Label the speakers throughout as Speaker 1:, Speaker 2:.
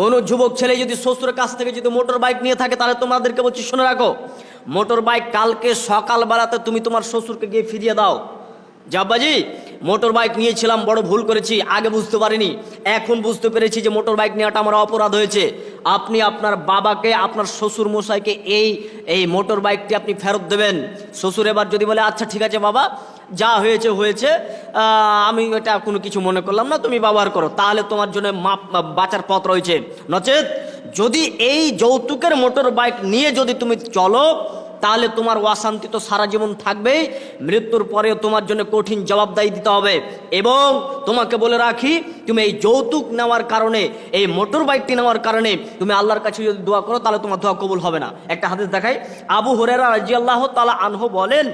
Speaker 1: কোনো যুবক ছেলে যদি শ্বশুরের কাছ থেকে যদি মোটর বাইক নিয়ে থাকে, তাহলে তোমাদেরকে বলছি, শুনে রাখো। মোটর বাইক কালকে সকালবেলাতে তুমি তোমার শ্বশুরকে গিয়ে ফিরিয়ে দাও। জাব্বাজি, মোটর বাইক নিয়েছিলাম, বড় ভুল করেছি, আগে বুঝতে পারিনি। এখন বুঝতে পেরেছি যে মোটর বাইক নেওয়াটা আমার অপরাধ হয়েছে। আপনি আপনার বাবাকে, আপনার শ্বশুর মশাইকে এই এই মোটর বাইকটি আপনি ফেরত দেবেন। শ্বশুর এবার যদি বলে আচ্ছা ঠিক আছে বাবা যা হয়েছে হয়েছে। আমি এটা কোনো কিছু মনে করলাম না, তুমি ব্যবহার করো। তাহলে তোমার জন্য মাপ, বাঁচার পথ রয়েছে। নচেত যদি এই যৌতুকের মোটর বাইক নিয়ে যদি তুমি চলো তাহলে তোমার অশান্তি তো সারা জীবন থাকবেই মৃত্যুর পরেও তোমার জন্য কঠিন জবাবদায়ী দিতে হবে। এবং তোমাকে বলে রাখি, তুমি এই যৌতুক নেওয়ার কারণে, এই মোটর বাইকটি নেওয়ার কারণে তুমি আল্লাহর কাছে যদি দোয়া করো, তাহলে তোমার দোয়া কবুল হবে না। একটা হাদিস দেখাই, আবু হরেরা রাজি আল্লাহ তালা আনহু বলেন,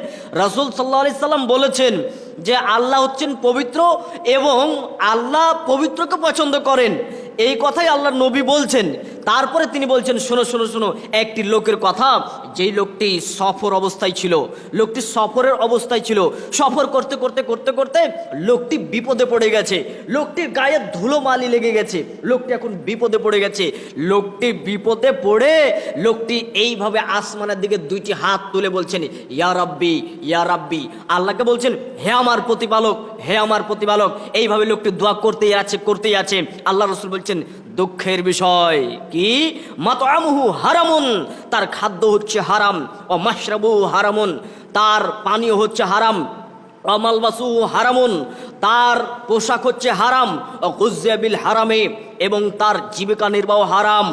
Speaker 1: রাসুল সাল্লাহ আলি সাল্লাম বলেছেন যে আল্লাহ হচ্ছেন পবিত্র এবং আল্লাহ পবিত্রকে পছন্দ করেন। এই কথাই আল্লাহ নবী বলছেন। তারপরে তিনি বলছেন, শোনো শোনো শোনো, একটি লোকের কথা। যেই লোকটি সফর অবস্থায় ছিল, লোকটি সফরের অবস্থায় ছিল, সফর করতে করতে করতে করতে লোকটি বিপদে পড়ে গেছে। লোকটির গায়ে ধুলো মালি লেগে গেছে। লোকটি এখন বিপদে পড়ে গেছে। লোকটি বিপদে পড়ে, লোকটি এইভাবে আসমানের দিকে দুইটি হাত তুলে বলছেন, ইয়া রাব্বি ইয়া রাব্বি। আল্লাহকে বলছেন, হে আমার প্রতিপালক, হে আমার প্রতিপালক। এইভাবে লোকটি দোয়া করতেই আছে করতেই আছে। আল্লাহ রসুল বলছেন, দুঃখের বিষয় কি মাতআমুহু হারামুন, তার খাদ্য হচ্ছে হারাম। ও মাশরাবু হারামুন, তার পানীয় হচ্ছে হারাম। অমালবাসু হারামুন, তার পোশাক হচ্ছে হারাম। ও গুজ্জাবিল হারামে, এবং তার জীবিকা নির্বাহ হারাম।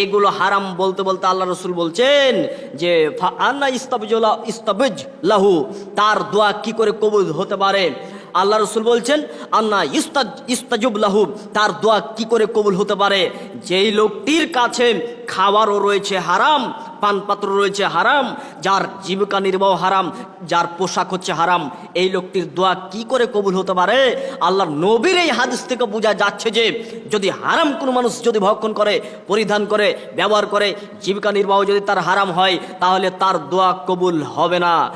Speaker 1: এগুলো হারাম বলতে বলতে আল্লাহ রসুল বলছেন যে আন্না ইস্তাবিজ লাহু তার দোয়া কি করে কবুল হতে পারে? আল্লাহ রসুল বলছেন, আন্না ইস্তাজ, ইস্তাজুব লাহু তার দোয়া কি করে কবুল হতে পারে? যেই লোকটির কাছে খাবারও রয়েছে হারাম পানপাত্র রয়েছে হারাম, যার জীবিকা নির্বাহ হারাম, যার পোশাক হচ্ছে হারাম, এই লোকটির দোয়া কি করে কবুল হতে পারে? আল্লাহর নবীর এই হাদিস থেকে বোঝা যাচ্ছে যে, যদি হারাম কোনো মানুষ যদি ভক্ষণ করে, পরিধান করে, ব্যবহার করে, জীবিকা নির্বাহ যদি তার হারাম হয়, তাহলে তার দোয়া কবুল হবে না।